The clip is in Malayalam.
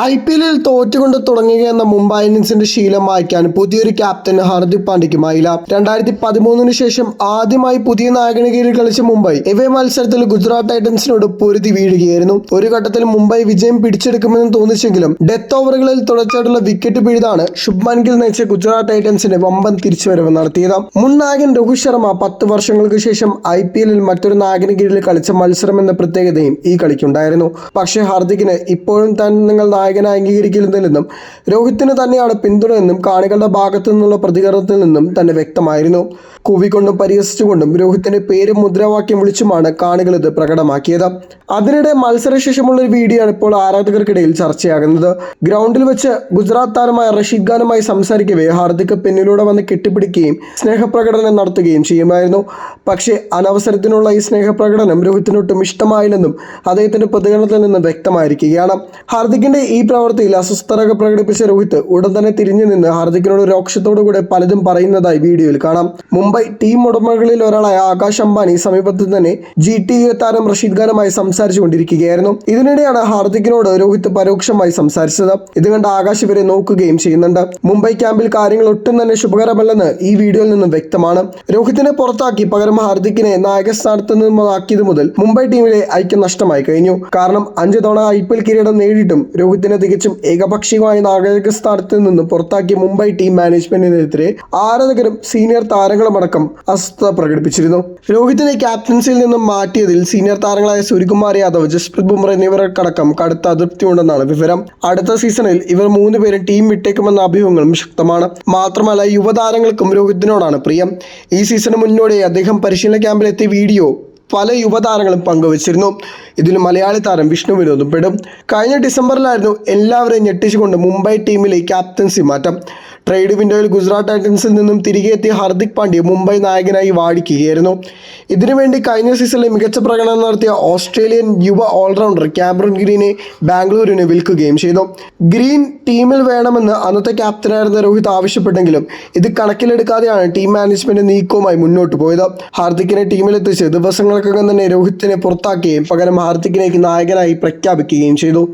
ഐ പി എല്ലിൽ തോറ്റുകൊണ്ട് തുടങ്ങുകയെന്ന മുംബൈ ഇന്ത്യൻസിന്റെ ശീലം മായ്ക്കാൻ പുതിയൊരു ക്യാപ്റ്റൻ ഹാർദിക് പാണ്ഡ്യയ്ക്കുമായില്ല രണ്ടായിരത്തി പതിമൂന്നിന് ശേഷം ആദ്യമായി പുതിയ നായകന് കീഴിൽ കളിച്ച മുംബൈ ഇവേ മത്സരത്തിൽ ഗുജറാത്ത് ടൈറ്റൻസിനോട് പൊരുതി വീഴുകയായിരുന്നു. ഒരു ഘട്ടത്തിൽ മുംബൈ വിജയം പിടിച്ചെടുക്കുമെന്ന് തോന്നിച്ചെങ്കിലും ഡെത്ത് ഓവറുകളിൽ തുടർച്ചയായിട്ടുള്ള വിക്കറ്റ് പിഴുതാണ് ശുഭ്മാൻ ഗിൽ നയിച്ച ഗുജറാത്ത് ടൈറ്റൻസിന്റെ വമ്പൻ തിരിച്ചുവരവ് നടത്തിയത്. മുൻ നായകൻ രോഹിത് ശർമ്മ പത്ത് വർഷങ്ങൾക്ക് ശേഷം ഐ പി എല്ലിൽ മറ്റൊരു നായകന് കീഴിൽ കളിച്ച മത്സരം എന്ന പ്രത്യേകതയും ഈ കളിക്കുണ്ടായിരുന്നു. പക്ഷേ ഹാർദിക്കിന് ഇപ്പോഴും താൻ നിങ്ങൾ നായകനായി അംഗീകരിക്കുന്നില്ലെന്നും രോഹിത്തിന് തന്നെയാണ് പിന്തുണയെന്നും കാണികളുടെ ഭാഗത്തു നിന്നുള്ള പ്രതികരണത്തിൽ നിന്നും തന്നെ വ്യക്തമായിരുന്നു. കൂവിക്കൊണ്ടും പരിഹസിച്ചുകൊണ്ടും രോഹിത്തിന്റെ പേരും മുദ്രാവാക്യം വിളിച്ചുമാണ് കാണികൾ ഇത് പ്രകടമാക്കിയത്. അതിനിടെ മത്സരശേഷമുള്ള ഒരു വീഡിയോ ആണ് ഇപ്പോൾ ആരാധകർക്കിടയിൽ ചർച്ചയാകുന്നത്. ഗ്രൗണ്ടിൽ വെച്ച് ഗുജറാത്ത് താരമായ റഷീദ് ഖാനുമായി സംസാരിക്കവേ ഹാർദിക് പിന്നിലൂടെ വന്ന് കെട്ടിപ്പിടിക്കുകയും സ്നേഹപ്രകടനം നടത്തുകയും ചെയ്യുമായിരുന്നു. പക്ഷേ അനവസരത്തിനുള്ള ഈ സ്നേഹപ്രകടനം രോഹിത്തിനൊട്ടും ഇഷ്ടമായില്ലെന്നും അദ്ദേഹത്തിന്റെ പ്രതികരണത്തിൽ നിന്ന് വ്യക്തമായിരിക്കുകയാണ്. ഹാർദിക്കിന്റെ ഈ പ്രവൃത്തിയിൽ അസ്വസ്ഥതയൊക്കെ പ്രകടിപ്പിച്ച രോഹിത് ഉടൻ തന്നെ തിരിഞ്ഞു നിന്ന് ഹാർദിക്കിനോട് രോക്ഷത്തോടു കൂടെ പലതും പറയുന്നതായി വീഡിയോയിൽ കാണാം. മുംബൈ ടീം ഉടമകളിൽ ഒരാളായ ആകാശ് അംബാനി സമീപത്ത് തന്നെ ജി ടി താരം റഷീദ് ഖാനുമായി സംസാരിച്ചു കൊണ്ടിരിക്കുകയായിരുന്നു ഇതിനിടെയാണ് ഹാർദിക്കിനോട് രോഹിത് പരോക്ഷമായി സംസാരിച്ചത്. ഇത് കണ്ട് ആകാശ് ഇവരെ നോക്കുകയും ചെയ്യുന്നുണ്ട്. മുംബൈ ക്യാമ്പിൽ കാര്യങ്ങൾ ഒട്ടും തന്നെ ശുഭകരമല്ലെന്ന് ഈ വീഡിയോയിൽ നിന്നും വ്യക്തമാണ്. രോഹിത്തിനെ പുറത്താക്കി പകരം ഹാർദിക്കിനെ നായക സ്ഥാനത്ത് നിന്നാക്കിയത് മുതൽ മുംബൈ ടീമിലെ ഐക്യം നഷ്ടമായി കഴിഞ്ഞു. കാരണം അഞ്ച് തവണ ഐ പി എൽ കിരീടം നേടിയിട്ടും രോഹിത്തിനെ തികച്ചും ഏകപക്ഷീയമായ നാഗരിക സ്ഥാനത്ത് നിന്നും പുറത്താക്കിയ മുംബൈ ടീം മാനേജ്മെന്റിനെതിരെ ആരാധകരും സീനിയർ താരങ്ങളുമടക്കം അസ്വസ്ഥത പ്രകടിപ്പിച്ചിരുന്നു. രോഹിത്തിനെ ക്യാപ്റ്റൻസിയിൽ നിന്നും മാറ്റിയതിൽ സീനിയർ താരങ്ങളായ സൂര്യകുമാർ യാദവ് ജസ്പ്രീത് ബുംറ എന്നിവർക്കടക്കം കടുത്ത അതൃപ്തിയുണ്ടെന്നാണ് വിവരം. അടുത്ത സീസണിൽ ഇവർ മൂന്ന് പേരും ടീം വിട്ടേക്കുമെന്ന അഭ്യൂഹങ്ങളും ശക്തമാണ്. മാത്രമല്ല യുവതാരങ്ങൾക്കും രോഹിത്തിനോടാണ് പ്രിയം. ഈ സീസണ് മുന്നോടെ അദ്ദേഹം പരിശീലന ക്യാമ്പിലെത്തിയ വീഡിയോ പല യുവതാരങ്ങളും പങ്കുവച്ചിരുന്നു. ഇതിൽ മലയാളി താരം വിഷ്ണു വിനോദും പെടും. കഴിഞ്ഞ ഡിസംബറിലായിരുന്നു എല്ലാവരെയും ഞെട്ടിച്ചുകൊണ്ട് മുംബൈ ടീമിലെ ക്യാപ്റ്റൻസി മാറ്റം. ട്രേഡ് വിൻഡോയിൽ ഗുജറാത്ത് ടൈറ്റൻസിൽ നിന്നും തിരികെ എത്തിയ ഹാർദിക് പാണ്ഡ്യ മുംബൈ നായകനായി വാടിക്കുകയായിരുന്നു. ഇതിനുവേണ്ടി കഴിഞ്ഞ സീസണിൽ മികച്ച പ്രകടനം നടത്തിയ ഓസ്ട്രേലിയൻ യുവ ഓൾറൗണ്ടർ ക്യാമറൺ ഗ്രീനെ ബാംഗ്ലൂരിന് വിൽക്കുകയും ചെയ്തു. ഗ്രീൻ ടീമിൽ വേണമെന്ന് അന്നത്തെ ക്യാപ്റ്റനായിരുന്ന രോഹിത് ആവശ്യപ്പെട്ടെങ്കിലും ഇത് കണക്കിലെടുക്കാതെയാണ് ടീം മാനേജ്മെന്റ് നീക്കവുമായി മുന്നോട്ട് പോയത്. ഹാർദിക്കിനെ ടീമിലെത്തിച്ച് ദിവസങ്ങൾക്കകം തന്നെ രോഹിത്തിനെ പുറത്താക്കുകയും പകരം ഹാർദിക്കിനേക്ക് നായകനായി പ്രഖ്യാപിക്കുകയും ചെയ്തു.